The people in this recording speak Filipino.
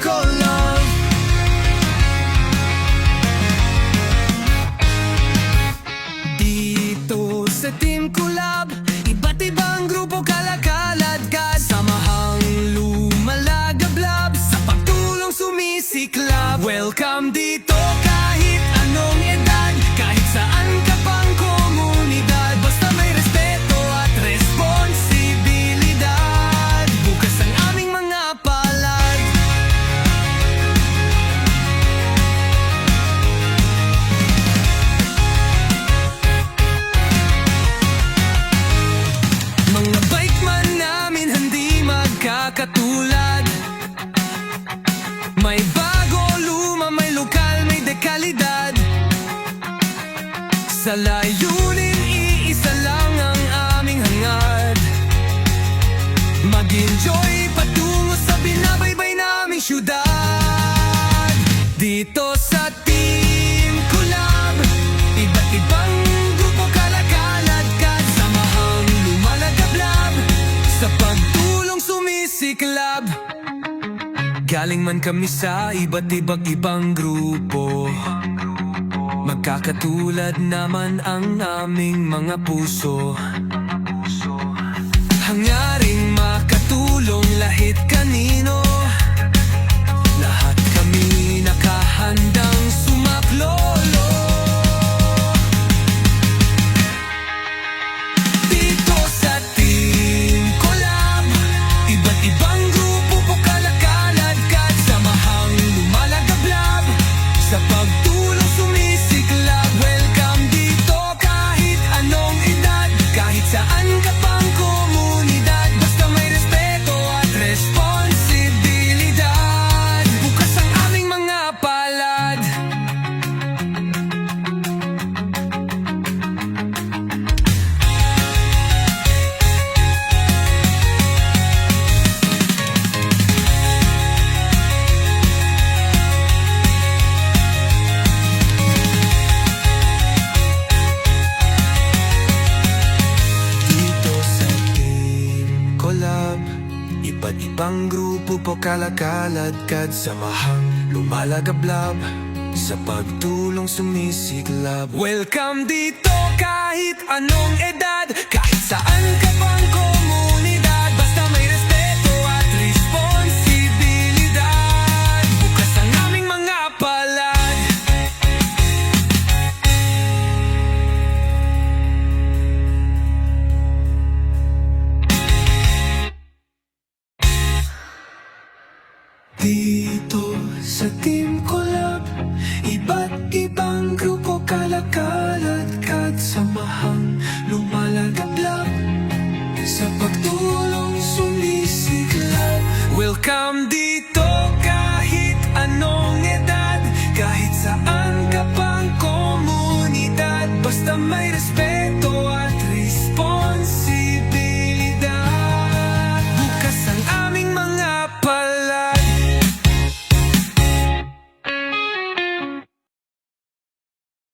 Collab Dito sa Team Collab Iba't ibang grupo kalakalad ka Samahang lumalagablab Sa pagtulong sumisiklab Welcome dito magkakatulad May bago, luma, may lokal, may dekalidad Sa layunin, iisa lang ang aming hangad. Mag-enjoy patungo sa binabaybay naming syudad. Dito sumisiklab Galing man kami sa iba't ibang ibang grupo. Magkakatulad naman ang aming mga puso. Hangaring Collab Iba't ibang grupo po kalakalad kad Samahang lumalagablab. Sa pagtulong sumisiklab Welcome dito kahit anong edad Kahit saan ka pang Team Collab Iba't ibang grupo kalakalad Kat samahang lumalagablab Sa pagtulong sumisiklab Welcome dito kahit anong edad Kahit saan ka pang komunidad. Basta may respeto